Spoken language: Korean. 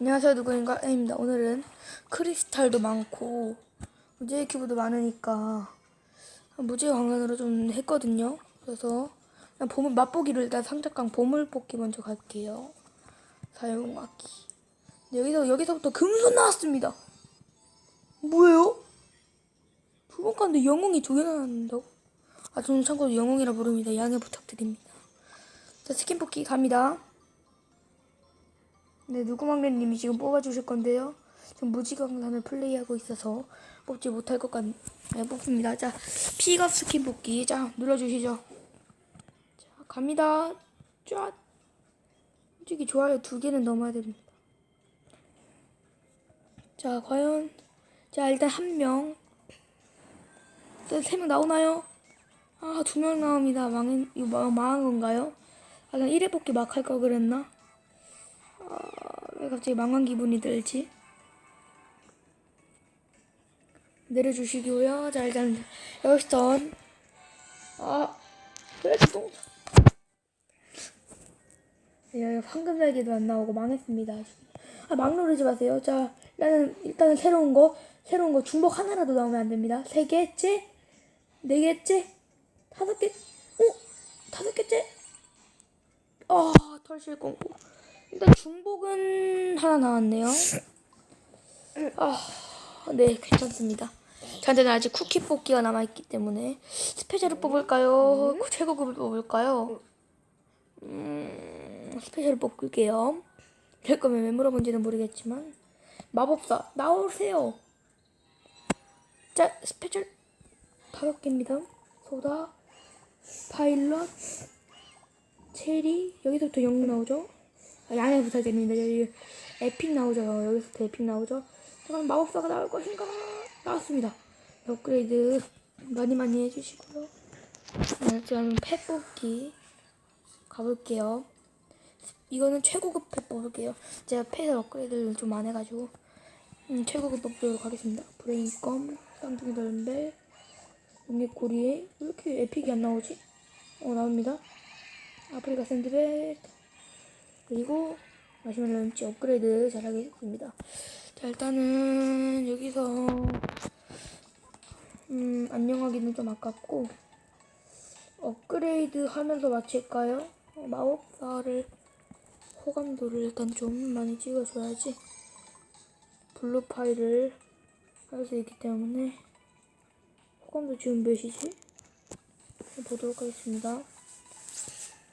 안녕하세요 누구인가입니다. 오늘은 크리스탈도 많고 무지개 큐브도 많으니까 무지개 광란으로 좀 했거든요. 그래서 그냥 보물 맛보기를 일단 상자깡 보물 뽑기 먼저 갈게요. 사용하기. 여기서 여기서부터 금손 나왔습니다. 뭐예요? 두 번 갔는데 영웅이 두 개 나왔는다고? 아 저는 참고로 영웅이라 부릅니다. 양해 부탁드립니다. 자 스킨 뽑기 갑니다. 네, 누구막내님이 지금 뽑아주실 건데요. 지금 무지강산을 플레이하고 있어서 뽑지 못할 것 같, 네, 뽑습니다. 자, 피갑 스킨 뽑기. 자, 눌러주시죠. 자, 갑니다. 쫙. 솔직히 좋아요 두 개는 넘어야 됩니다. 자, 과연. 자, 일단 한 명. 세 명 나오나요? 아, 두 명 나옵니다. 망한, 이거 망- 망한 건가요? 아, 난 1회 뽑기 막할걸 그랬나? 왜 갑자기 망한 기분이 들지? 내려주시고요. 자 일단 여기선 아 그래 또 네, 황금 날개도 안 나오고 망했습니다. 아 막 누르지 마세요. 자 일단은 일단은 새로운 거 새로운 거 중복 하나라도 나오면 안 됩니다. 세 개째, 네 개째, 다섯 개, 오 다섯 개째. 아 털실 공고. 일단 중복은 하나 나왔네요. 아, 네, 괜찮습니다. 저한테는 아직 쿠키 뽑기가 남아있기 때문에 스페셜을 뽑을까요? 최고급을 뽑을까요? 음, 스페셜을 뽑을게요. 될 거면 왜 물어본지는 모르겠지만 마법사 나오세요. 자, 스페셜 다섯 개입니다. 소다, 파일럿, 체리 여기서부터 영웅 나오죠? 아, 양해 부탁드립니다. 여기 에픽 나오죠. 여기서부터 에픽 나오죠. 그럼 마법사가 나올 것인가? 나왔습니다. 업그레이드 많이 많이 해주시고요. 네, 그럼 펫 뽑기 가볼게요. 이거는 최고급 펫 뽑을게요. 제가 펫을 업그레이드를 좀 안 해가지고 음, 최고급 뽑도록 하겠습니다. 브레인껌, 쌍둥이 덜벨, 용액고리에 왜 이렇게 에픽이 안 나오지? 어 나옵니다. 아프리카 샌드백 그리고 마시멜로 햄찌 업그레이드 잘 하겠습니다. 자 일단은 여기서 음 안녕하기는 좀 아깝고 업그레이드 하면서 마칠까요? 어, 마법사를 호감도를 일단 좀 많이 찍어줘야지 블루 파일을 할 수 있기 때문에 호감도 지금 몇이지? 보도록 하겠습니다.